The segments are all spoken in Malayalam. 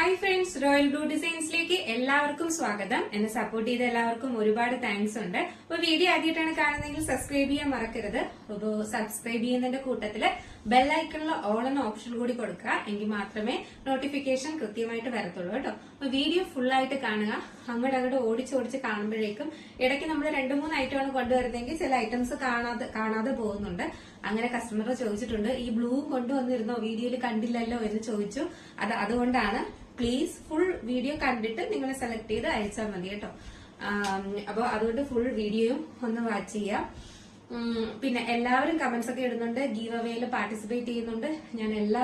ഹായ് ഫ്രണ്ട്സ് റോയൽ ബ്ലൂ ഡിസൈൻസിലേക്ക് എല്ലാവർക്കും സ്വാഗതം. എന്നെ സപ്പോർട്ട് ചെയ്ത എല്ലാവർക്കും ഒരുപാട് താങ്ക്സ് ഉണ്ട്. അപ്പൊ വീഡിയോ ആദ്യമായിട്ടാണ് കാണുന്നതെങ്കിൽ സബ്സ്ക്രൈബ് ചെയ്യാൻ മറക്കരുത്. അപ്പോൾ സബ്സ്ക്രൈബ് ചെയ്യുന്നതിന്റെ കൂട്ടത്തിൽ ബെല്ലൈക്കണിൽ ഓൾ എന്ന ഓപ്ഷൻ കൂടി കൊടുക്കുക. എങ്കിൽ മാത്രമേ നോട്ടിഫിക്കേഷൻ കൃത്യമായിട്ട് വരത്തുള്ളൂ കേട്ടോ. അപ്പൊ വീഡിയോ ഫുൾ ആയിട്ട് കാണുക. അങ്ങോട്ട് അങ്ങോട്ട് ഓടിച്ച് ഓടിച്ച് കാണുമ്പോഴേക്കും ഇടയ്ക്ക് നമ്മൾ രണ്ട് മൂന്ന് ഐറ്റമാണ് കൊണ്ടുവരുന്നതെങ്കിൽ ചില ഐറ്റംസ് കാണാതെ കാണാതെ പോകുന്നുണ്ട്. അങ്ങനെ കസ്റ്റമർ ചോദിച്ചിട്ടുണ്ട് ഈ ബ്ലൂ കൊണ്ടുവന്നിരുന്നോ? വീഡിയോയിൽ കണ്ടില്ലല്ലോ? എന്ന് ചോദിച്ചു. അത് അതുകൊണ്ടാണ് പ്ലീസ് ഫുൾ വീഡിയോ കണ്ടിട്ട് നിങ്ങൾ സെലക്ട് ചെയ്ത് അയച്ചാൽ മതി കേട്ടോ. അപ്പോൾ അതുകൊണ്ട് ഫുൾ വീഡിയോയും ഒന്ന് വാച്ച് ചെയ്യാം. പിന്നെ എല്ലാവരും കമന്റ്സ് ഒക്കെ ഇടുന്നുണ്ട്. ഗീവ് അവേയിൽ പാർട്ടിസിപ്പേറ്റ് ചെയ്യുന്നുണ്ട്. ഞാൻ എല്ലാ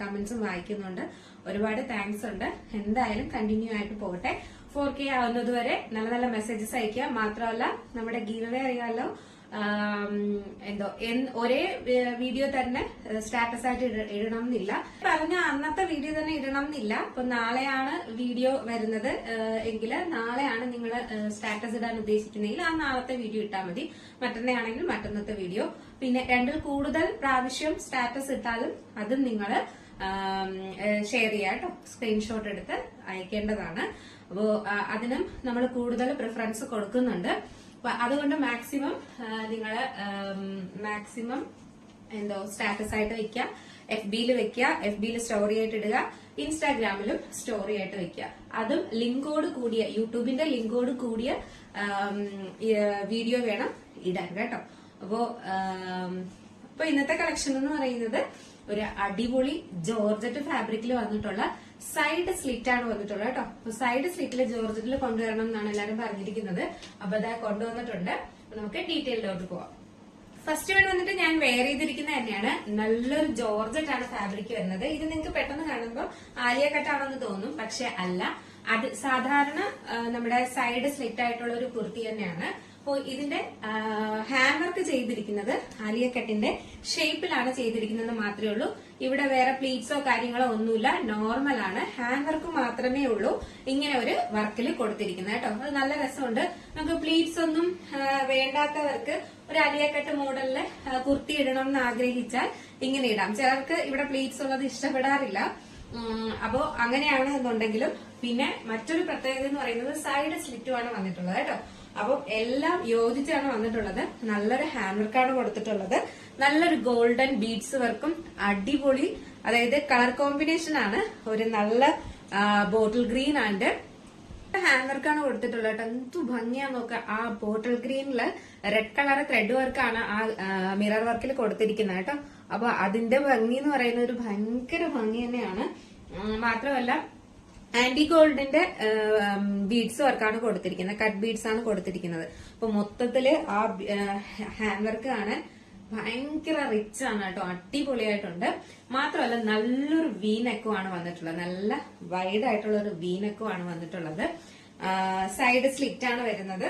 കമന്റ്സും വായിക്കുന്നുണ്ട്. ഒരുപാട് താങ്ക്സ് ഉണ്ട്. എന്തായാലും കണ്ടിന്യൂ ആയിട്ട് പോകട്ടെ. ഫോർ കെ ആവുന്നതുവരെ നല്ല നല്ല മെസ്സേജസ് അയക്കുക മാത്രമല്ല നമ്മുടെ ഗീവ് അവേ അറിയാമല്ലോ എന്തോ ഒരേ വീഡിയോ തന്നെ സ്റ്റാറ്റസ് ആയിട്ട് ഇട- ഇടണം എന്നില്ല പറഞ്ഞ അന്നത്തെ വീഡിയോ തന്നെ ഇടണം എന്നില്ല അപ്പൊ നാളെയാണ് വീഡിയോ വരുന്നത്. എങ്കിൽ നാളെയാണ് നിങ്ങൾ സ്റ്റാറ്റസ് ഇടാൻ ഉദ്ദേശിക്കുന്നെങ്കിൽ ആ നാളത്തെ വീഡിയോ ഇട്ടാൽ മതി. മറ്റന്നേ ആണെങ്കിൽ മറ്റന്നത്തെ വീഡിയോ. പിന്നെ രണ്ടിൽ കൂടുതൽ പ്രാവശ്യം സ്റ്റാറ്റസ് ഇട്ടാലും അതും നിങ്ങൾ ഷെയർ ചെയ്യാം കേട്ടോ. സ്ക്രീൻഷോട്ട് എടുത്ത് അയക്കേണ്ടതാണ്. അപ്പോ അതിനും നമ്മൾ കൂടുതൽ പ്രിഫറൻസ് കൊടുക്കുന്നുണ്ട്. അതുകൊണ്ട് മാക്സിമം നിങ്ങൾ മാക്സിമം എന്തോ സ്റ്റാറ്റസ് ആയിട്ട് വെക്കുക എഫ് ബിയിൽ വെക്കുക എഫ് ബിയിൽ സ്റ്റോറി ആയിട്ട് ഇടുക. ഇൻസ്റ്റാഗ്രാമിലും സ്റ്റോറി ആയിട്ട് വെക്കുക അതും ലിങ്കോട് കൂടിയ യൂട്യൂബിന്റെ ലിങ്കോട് കൂടിയ വീഡിയോ വേണം ഇടാൻ കേട്ടോ. അപ്പോ അപ്പൊ ഇന്നത്തെ കളക്ഷൻ എന്ന് പറയുന്നത് ഒരു അടിപൊളി ജോർജറ്റ് ഫാബ്രിക്കിൽ വന്നിട്ടുള്ള സൈഡ് സ്ലിറ്റ് ആണ് വന്നിട്ടുള്ളത് കേട്ടോ. അപ്പൊ സൈഡ് സ്ലിറ്റിൽ ജോർജറ്റിൽ കൊണ്ടുവരണം എന്നാണ് എല്ലാവരും പറഞ്ഞിരിക്കുന്നത്. അപ്പൊ അതാ കൊണ്ടുവന്നിട്ടുണ്ട്. നമുക്ക് ഡീറ്റെയിലോട്ട് പോവാം. ഫസ്റ്റ് വൺ വന്നിട്ട് ഞാൻ വെയർ ചെയ്തിരിക്കുന്ന തന്നെയാണ്. നല്ലൊരു ജോർജറ്റ് ആണ് ഫാബ്രിക് വരുന്നത്. ഇത് നിങ്ങൾക്ക് പെട്ടെന്ന് കാണുമ്പോൾ ആലിയ കട്ടാണെന്ന് തോന്നും. പക്ഷെ അല്ല. അത് സാധാരണ നമ്മുടെ സൈഡ് സ്ലിറ്റ് ആയിട്ടുള്ള ഒരു കുർത്തി തന്നെയാണ്. അപ്പോൾ ഇതിന്റെ ഹാൻഡ് വർക്ക് ചെയ്തിരിക്കുന്നത് ആലിയ കട്ടിന്റെ ഷേപ്പിലാണ് ചെയ്തിരിക്കുന്നത് മാത്രമേ ഉള്ളൂ. ഇവിടെ വേറെ പ്ലീറ്റ്സോ കാര്യങ്ങളോ ഒന്നുമില്ല. നോർമൽ ആണ്. ഹാൻഡ് വർക്ക് മാത്രമേ ഉള്ളൂ. ഇങ്ങനെ ഒരു വർക്കിൽ കൊടുത്തിരിക്കുന്നത് കേട്ടോ. അത് നല്ല രസമുണ്ട്. നമുക്ക് പ്ലീറ്റ്സ് ഒന്നും വേണ്ടാത്തവർക്ക് ഒരു അലിയക്കെട്ട് മോഡലിൽ കുർത്തി ഇടണം എന്ന് ആഗ്രഹിച്ചാൽ ഇങ്ങനെ ഇടാം. ചിലർക്ക് ഇവിടെ പ്ലീറ്റ്സ് ഉള്ളത് ഇഷ്ടപ്പെടാറില്ല. അപ്പോ അങ്ങനെയാണ് എന്നുണ്ടെങ്കിലും പിന്നെ മറ്റൊരു പ്രത്യേകത എന്ന് പറയുന്നത് സൈഡ് സ്ലിറ്റുമാണ് വന്നിട്ടുള്ളത് കേട്ടോ. അപ്പം എല്ലാം യോജിച്ചാണ് വന്നിട്ടുള്ളത്. നല്ലൊരു ഹാൻഡ് വർക്കാണ് കൊടുത്തിട്ടുള്ളത്. നല്ലൊരു ഗോൾഡൻ ബീഡ്സ് വർക്കും അടിപൊളി അതായത് കളർ കോമ്പിനേഷൻ ആണ്. ഒരു നല്ല ബോട്ടിൽ ഗ്രീൻ ആൻഡ് ഹാൻഡ് വർക്കാണ് കൊടുത്തിട്ടുള്ളത് കേട്ടോ. എന്തു ഭംഗിയാ നോക്ക. ആ ബോട്ടിൽ ഗ്രീനിൽ റെഡ് കളർ ത്രെഡ് വർക്കാണ് ആ മിറർ വർക്കിൽ കൊടുത്തിരിക്കുന്നത് കേട്ടോ. അപ്പൊ അതിന്റെ ഭംഗി എന്ന് പറയുന്ന ഒരു ഭയങ്കര ഭംഗി തന്നെയാണ്. മാത്രമല്ല ആന്റി ഗോൾഡിന്റെ ബീഡ്സ് വർക്കാണ് കൊടുത്തിരിക്കുന്നത്. കട്ട് ബീഡ്സ് ആണ് കൊടുത്തിരിക്കുന്നത്. അപ്പൊ മൊത്തത്തിൽ ആ ഹാൻഡ് വർക്ക് കാണാൻ ഭയങ്കര റിച്ച് ആണ് കേട്ടോ. അടിപൊളിയായിട്ടുണ്ട്. മാത്രമല്ല നല്ലൊരു വീനക്കും ആണ് വന്നിട്ടുള്ളത്. നല്ല വൈഡ് ആയിട്ടുള്ള ഒരു വീനക്കും ആണ് വന്നിട്ടുള്ളത്. സൈഡ് സ്ലിറ്റ് ആണ് വരുന്നത്.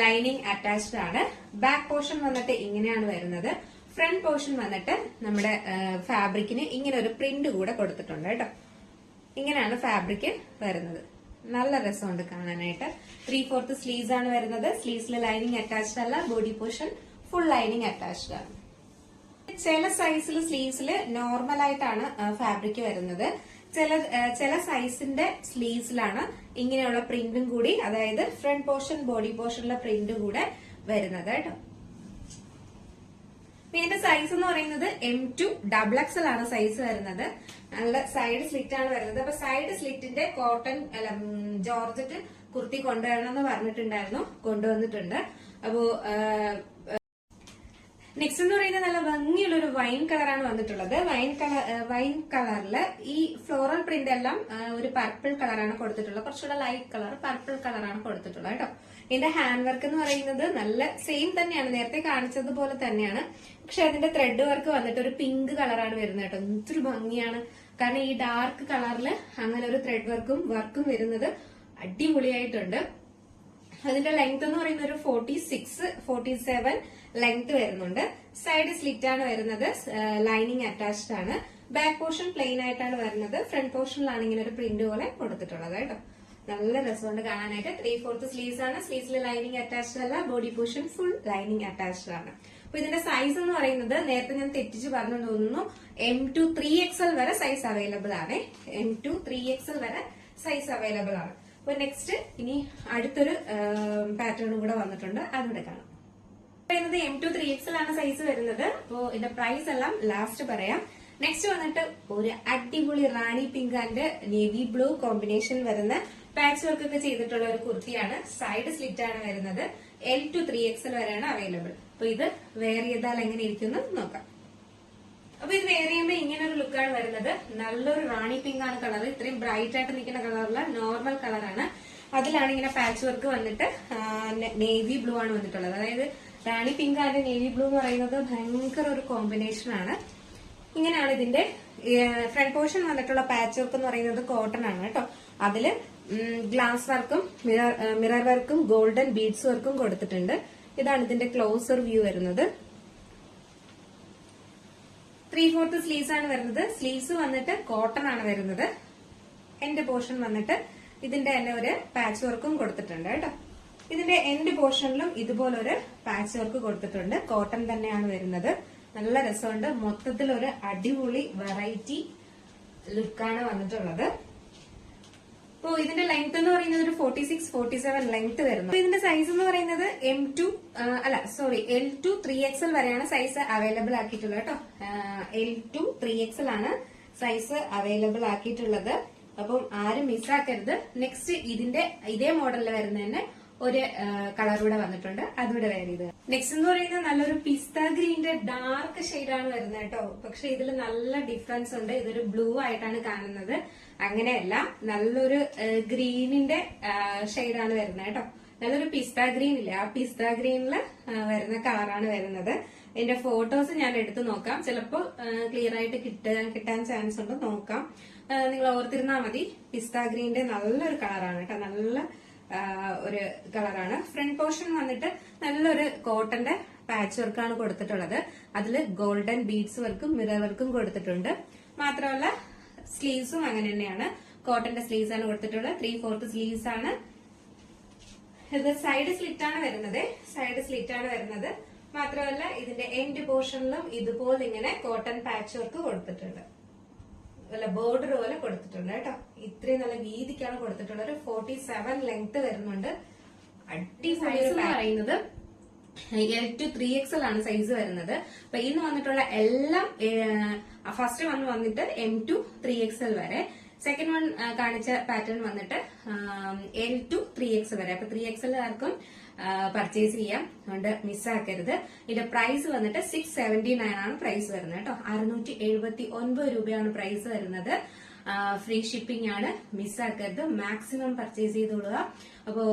ലൈനിങ് അറ്റാച്ച്ഡ് ആണ്. ബാക്ക് പോർഷൻ വന്നിട്ട് ഇങ്ങനെയാണ് വരുന്നത്. ഫ്രണ്ട് പോർഷൻ വന്നിട്ട് നമ്മുടെ ഫാബ്രിക്കിന് ഇങ്ങനെ ഒരു പ്രിന്റ് കൂടെ കൊടുത്തിട്ടുണ്ട് കേട്ടോ. ഇങ്ങനെയാണ് ഫാബ്രിക് വരുന്നത്. നല്ല രസമുണ്ട് കാണാനായിട്ട്. ത്രീ ഫോർത്ത് സ്ലീവ്സ് ആണ് വരുന്നത്. സ്ലീവ്സിലെ ലൈനിങ് അറ്റാച്ച്ഡ് അല്ല body portion full lining attached ആണ്. ചില സൈസിൽ സ്ലീവ്സിൽ നോർമൽ ആയിട്ടാണ് ഫാബ്രിക് വരുന്നത്. ചില ചില സൈസിന്റെ സ്ലീവ്സിലാണ് ഇങ്ങനെയുള്ള പ്രിന്റും കൂടി അതായത് ഫ്രണ്ട് പോർഷൻ ബോഡി പോർഷനിലെ പ്രിന്റും കൂടെ വരുന്നത് കേട്ടോ. ഇതിന്റെ സൈസ് എന്ന് പറയുന്നത് എം ടു ഡബിൾ എക്സൽ ആണ് സൈസ് വരുന്നത്. നല്ല സൈഡ് സ്ലിറ്റ് ആണ് വരുന്നത്. അപ്പൊ സൈഡ് സ്ലിറ്റിന്റെ കോട്ടൺ അല്ല ജോർജറ്റ് കുർത്തി കൊണ്ടുവരണം എന്ന് പറഞ്ഞിട്ടുണ്ടായിരുന്നു കൊണ്ടുവന്നിട്ടുണ്ട്. അപ്പോ നെക്സ്റ്റ് എന്ന് പറയുന്നത് നല്ല ഭംഗിയുള്ള ഒരു വൈൻ കളറാണ് വന്നിട്ടുള്ളത്. വൈൻ കളർ വൈൻ കളറിൽ ഈ ഫ്ലോറൽ പ്രിന്റ് എല്ലാം ഒരു പർപ്പിൾ കളറാണ് കൊടുത്തിട്ടുള്ളത്. കുറച്ചുകൂടെ ലൈറ്റ് കളർ പർപ്പിൾ കളറാണ് കൊടുത്തിട്ടുള്ളത് കേട്ടോ. ഇതിന്റെ ഹാൻഡ് വർക്ക് എന്ന് പറയുന്നത് നല്ല സെയിം തന്നെയാണ്. നേരത്തെ കാണിച്ചതുപോലെ തന്നെയാണ്. പക്ഷെ അതിന്റെ ത്രെഡ് വർക്ക് വന്നിട്ട് ഒരു പിങ്ക് കളറാണ് വരുന്നത് കേട്ടോ. എന്തൊരു ഭംഗിയാണ്. കാരണം ഈ ഡാർക്ക് കളറിൽ അങ്ങനെ ഒരു ത്രെഡ് വർക്കും വർക്കും വരുന്നത് അടിപൊളിയായിട്ടുണ്ട്. അതിന്റെ ലെങ്ത് എന്ന് പറയുന്നത് ഒരു forty six forty seven length വരുന്നുണ്ട്. സൈഡ് സ്ലിറ്റ് ആണ് വരുന്നത്. ലൈനിങ് അറ്റാച്ച്ഡ് ആണ്. ബാക്ക് പോർഷൻ പ്ലെയിൻ ആയിട്ടാണ് വരുന്നത്. ഫ്രണ്ട് പോർഷനിലാണ് ഇങ്ങനെ ഒരു പ്രിന്റ് പോലെ കൊടുത്തിട്ടുള്ളത് കേട്ടോ. നല്ല രസമുണ്ട് കാണാനായിട്ട്. ത്രീ ഫോർത്ത് സ്ലീവ്സ് ആണ്. സ്ലീവ്സിൽ ലൈനിങ് അറ്റാച്ച്ഡ് അല്ല. Body portion full lining attached ആണ്. അപ്പൊ ഇതിന്റെ സൈസ് എന്ന് പറയുന്നത് നേരത്തെ ഞാൻ തെറ്റിച്ച് പറഞ്ഞു തോന്നുന്നു. M to three X L വരെ സൈസ് അവൈലബിൾ ആണ്. M to three X L വരെ സൈസ് അവൈലബിൾ ആണ്. അപ്പൊ നെക്സ്റ്റ് ഇനി അടുത്തൊരു പാറ്റേണും കൂടെ വന്നിട്ടുണ്ട്. അതുകൂടെ കാണാം. എം ടു ത്രീ എക്സ് ആണ് സൈസ് വരുന്നത്. അപ്പോ ഇതിന്റെ പ്രൈസ് എല്ലാം ലാസ്റ്റ് പറയാം. നെക്സ്റ്റ് വന്നിട്ട് ഒരു അടിപൊളി rani pink and navy blue combination വരുന്ന പാച്ച് വർക്ക് ഒക്കെ ചെയ്തിട്ടുള്ള ഒരു കുർത്തിയാണ്. സൈഡ് സ്ലിറ്റ് ആണ് വരുന്നത്. എൽ ടു ത്രീ എക്സൽ വരെയാണ് അവൈലബിൾ അപ്പൊ ഇത് വെയർ ചെയ്താൽ എങ്ങനെ ഇരിക്കുന്നു നോക്കാം. അപ്പൊ ഇത് വേറെ ചെയ്യുമ്പോൾ ഇങ്ങനെ ഒരു ലുക്കാണ് വരുന്നത്. നല്ലൊരു റാണി പിങ്ക് ആണ് കളർ ഇത്രയും ബ്രൈറ്റ് ആയിട്ട് നിൽക്കുന്ന കളറുള്ള നോർമൽ കളറാണ് അതിലാണ് ഇങ്ങനെ പാച്ച് വർക്ക് വന്നിട്ട് നേവി ബ്ലൂ ആണ് വന്നിട്ടുള്ളത്. അതായത് rani pink and navy blue എന്ന് പറയുന്നത് ഭയങ്കര ഒരു കോമ്പിനേഷൻ ആണ്. ഇങ്ങനെയാണ് ഇതിന്റെ ഫ്രണ്ട് പോർഷൻ വന്നിട്ടുള്ള പാച്ച് വർക്ക് എന്ന് പറയുന്നത് കോട്ടൺ ആണ് കേട്ടോ. അതിൽ ഗ്ലാസ് വർക്കും മിറർ മിറർ വർക്കും ഗോൾഡൻ ബീഡ്സ് വർക്കും കൊടുത്തിട്ടുണ്ട്. ഇതാണ് ഇതിന്റെ ക്ലോസർ വ്യൂ വരുന്നത്. ത്രീ ഫോർത്ത് സ്ലീവ്സ് ആണ് വരുന്നത്. സ്ലീവ്സ് വന്നിട്ട് കോട്ടൺ ആണ് വരുന്നത്. എൻഡ് പോർഷൻ വന്നിട്ട് ഇതിന്റെ തന്നെ ഒരു പാച്ച് വർക്കും കൊടുത്തിട്ടുണ്ട് കേട്ടോ. ഇതിന്റെ എൻഡ് പോർഷനിലും ഇതുപോലൊരു പാച്ച് വർക്ക് കൊടുത്തിട്ടുണ്ട്. കോട്ടൺ തന്നെയാണ് വരുന്നത്. നല്ല രസമുണ്ട്. മൊത്തത്തിൽ ഒരു അടിപൊളി വെറൈറ്റി ലുക്കാണ് വന്നിട്ടുള്ളത്. അപ്പോ ഇതിന്റെ ലെങ്ത് എന്ന് പറയുന്നത് ഒരു forty six forty seven length വരുന്നു ഇതിന്റെ സൈസ് എന്ന് പറയുന്നത് എം ടു അല്ല sorry L to three XL വരെയാണ് സൈസ് അവൈലബിൾ ആക്കിയിട്ടുള്ളത് കേട്ടോ. എൽ ടു ത്രീ എക്സൽ ആണ് സൈസ് അവൈലബിൾ ആക്കിയിട്ടുള്ളത്. അപ്പം ആരും മിസ്സാക്കരുത് നെക്സ്റ്റ് ഇതിന്റെ ഇതേ മോഡലിൽ വരുന്നതന്നെ ഒരു കളർ കൂടെ വന്നിട്ടുണ്ട്. അതുകൂടെ വേറെ ചെയ്ത് നെക്സ്റ്റ് എന്ന് പറയുന്നത് നല്ലൊരു പിസ്ത ഗ്രീന്റെ ഡാർക്ക് ആണ് വരുന്നത് കേട്ടോ. പക്ഷെ ഇതിൽ നല്ല ഡിഫറൻസ് ഉണ്ട്. ഇതൊരു ബ്ലൂ ആയിട്ടാണ് കാണുന്നത്. അങ്ങനെയല്ല നല്ലൊരു ഗ്രീനിന്റെ ആണ് വരുന്നത് കേട്ടോ. നല്ലൊരു പിസ്ത ഗ്രീൻ ഇല്ലേ? ആ പിസ്ത ഗ്രീനിൽ വരുന്ന കളറാണ് വരുന്നത്. ഇതിന്റെ ഫോട്ടോസ് ഞാൻ എടുത്തു നോക്കാം. ചിലപ്പോ ക്ലിയർ ആയിട്ട് കിട്ടാൻ കിട്ടാൻ ചാൻസ് ഉണ്ട്. നോക്കാം. നിങ്ങൾ ഓർത്തിരുന്നാൽ മതി. പിസ്ത ഗ്രീന്റെ നല്ലൊരു കളറാണ് കേട്ടോ. നല്ല ഒരു കളറാണ്. ഫ്രണ്ട് പോർഷൻ വന്നിട്ട് നല്ലൊരു കോട്ടന്റെ പാച്ച് വർക്കാണ് കൊടുത്തിട്ടുള്ളത്. അതിൽ ഗോൾഡൻ ബീഡ്സ് വർക്കും മിറർ വർക്കും കൊടുത്തിട്ടുണ്ട്. മാത്രമല്ല സ്ലീവ്സും അങ്ങനെ തന്നെയാണ്. കോട്ടന്റെ സ്ലീവ്സ് ആണ് കൊടുത്തിട്ടുള്ളത്. ത്രീ ഫോർത്ത് സ്ലീവ്സ് ആണ്. ഇത് സൈഡ് സ്ലിറ്റ് ആണ് വരുന്നത്. സൈഡ് സ്ലിറ്റ് ആണ് വരുന്നത്. മാത്രമല്ല ഇതിന്റെ എൻഡ് പോർഷനിലും ഇതുപോലെ ഇങ്ങനെ കോട്ടൺ പാച്ച് വർക്ക് കൊടുത്തിട്ടുണ്ട്. അല്ല ബേർഡ് പോലെ കൊടുത്തിട്ടുണ്ട് കേട്ടോ. ഇത്രയും നല്ല വീതിക്കാണ് കൊടുത്തിട്ടുള്ളത്. ഒരു ഫോർട്ടി സെവൻ ലെങ്ത് വരുന്നുണ്ട് അടി അടിപൊളി പറയുന്നത് എൽ ടു ത്രീ എക്സൽ ആണ് സൈസ് വരുന്നത്. അപ്പൊ ഇന്ന് വന്നിട്ടുള്ള എല്ലാം ഫസ്റ്റ് വന്ന് വന്നിട്ട് എം ടു ത്രീ എക്സൽ വരെ. സെക്കൻഡ് വൺ കാണിച്ച പാറ്റേൺ വന്നിട്ട് എൽ ടു ത്രീ എക്സ് വരെ. അപ്പൊ ത്രീ എക്സലുകാർക്കും പർച്ചേസ് ചെയ്യാം. അതുകൊണ്ട് മിസ്സാക്കരുത് ഇതിന്റെ പ്രൈസ് വന്നിട്ട് സിക്സ് സെവന്റി നയൻ ആണ് പ്രൈസ് വരുന്നത് കേട്ടോ. അറുന്നൂറ്റി എഴുപത്തി ഒൻപത് രൂപയാണ് പ്രൈസ് വരുന്നത്. ഫ്രീ ഷിപ്പിംഗ് ആണ് മിസ്സാക്കരുത്. Maximum purchase ചെയ്തോളുക. അപ്പോ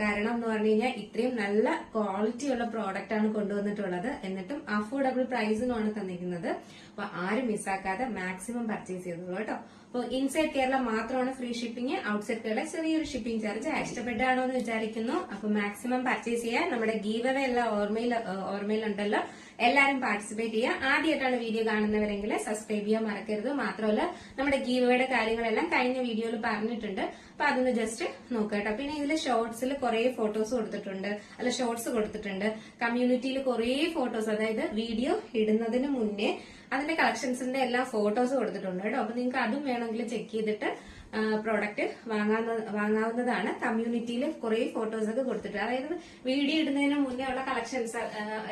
കാരണം എന്ന് പറഞ്ഞു കഴിഞ്ഞാൽ ഇത്രയും നല്ല ക്വാളിറ്റി ഉള്ള പ്രോഡക്റ്റ് ആണ് കൊണ്ടുവന്നിട്ടുള്ളത്. എന്നിട്ടും അഫോർഡബിൾ പ്രൈസിനുമാണ് തന്നിരിക്കുന്നത്. അപ്പൊ ആരും മിസ്സാക്കാതെ മാക്സിമം പർച്ചേസ് ചെയ്തോളൂ കേട്ടോ. അപ്പോൾ ഇൻസൈഡ് കേരള മാത്രമാണ് ഫ്രീ ഷിപ്പിംഗ് ഔട്ട്സൈഡ് കേരള ചെറിയൊരു ഷിപ്പിംഗ് ചാർജ് ഇഷ്ടപ്പെട്ടാണോ എന്ന് വിചാരിക്കുന്നു. അപ്പൊ മാക്സിമം പർച്ചേസ് ചെയ്യാൻ നമ്മുടെ ഗീവവേ എല്ലാം ഓർമ്മയിൽ ഓർമ്മയിലുണ്ടല്ലോ. എല്ലാരും പാർട്ടിസിപ്പേറ്റ് ചെയ്യുക. ആദ്യമായിട്ടാണ് വീഡിയോ കാണുന്നവരെങ്കിൽ സബ്സ്ക്രൈബ് ചെയ്യാൻ മറക്കരുത്. മാത്രമല്ല നമ്മുടെ ഗീവയുടെ കാര്യങ്ങളെല്ലാം കഴിഞ്ഞ വീഡിയോയിൽ പറഞ്ഞിട്ടുണ്ട്. അപ്പൊ അതൊന്ന് ജസ്റ്റ് നോക്കട്ടോ പിന്നെ ഇതിൽ ഷോർട്സിൽ കുറെ ഫോട്ടോസ് കൊടുത്തിട്ടുണ്ട്. അല്ല ഷോർട്സ് കൊടുത്തിട്ടുണ്ട്. കമ്മ്യൂണിറ്റിയിൽ കുറെ ഫോട്ടോസ് അതായത് വീഡിയോ ഇടുന്നതിന് മുന്നേ അതിന്റെ കളക്ഷൻസിന്റെ എല്ലാ ഫോട്ടോസ് കൊടുത്തിട്ടുണ്ട് കേട്ടോ. അപ്പൊ നിങ്ങൾക്ക് അതും വേണമെങ്കിൽ ചെക്ക് ചെയ്തിട്ട് പ്രോഡക്റ്റ് വാങ്ങാവുന്ന വാങ്ങാവുന്നതാണ്. കമ്മ്യൂണിറ്റിയിൽ കുറെ ഫോട്ടോസ് ഒക്കെ കൊടുത്തിട്ടുണ്ട്. അതായത് വീഡിയോ ഇടുന്നതിന് മുന്നേ ഉള്ള കളക്ഷൻസ്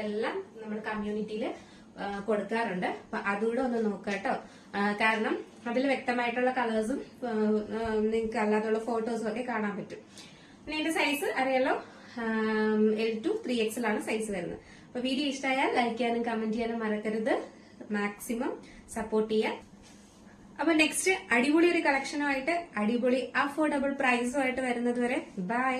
എല്ലാം നമ്മൾ കമ്മ്യൂണിറ്റിയിൽ കൊടുക്കാറുണ്ട്. അപ്പൊ അതുകൂടെ ഒന്ന് നോക്കുക കേട്ടോ. കാരണം അതിൽ വ്യക്തമായിട്ടുള്ള കളേഴ്സും നിങ്ങൾക്ക് അല്ലാതെയുള്ള ഫോട്ടോസും ഒക്കെ കാണാൻ പറ്റും. പിന്നെ എന്റെ സൈസ് അറിയാലോ? എൽ ടു ത്രീ എക്സിലാണ് സൈസ് വരുന്നത്. അപ്പൊ വീഡിയോ ഇഷ്ടമായാൽ ലൈക്ക് ചെയ്യാനും കമന്റ് ചെയ്യാനും മറക്കരുത്. മാക്സിമം സപ്പോർട്ട് ചെയ്യാം അപ്പൊ നെക്സ്റ്റ് അടിപൊളി ഒരു കളക്ഷനുമായിട്ട് അടിപൊളി അഫോർഡബിൾ പ്രൈസുമായിട്ട് വരുന്നത് വരെ. ബൈ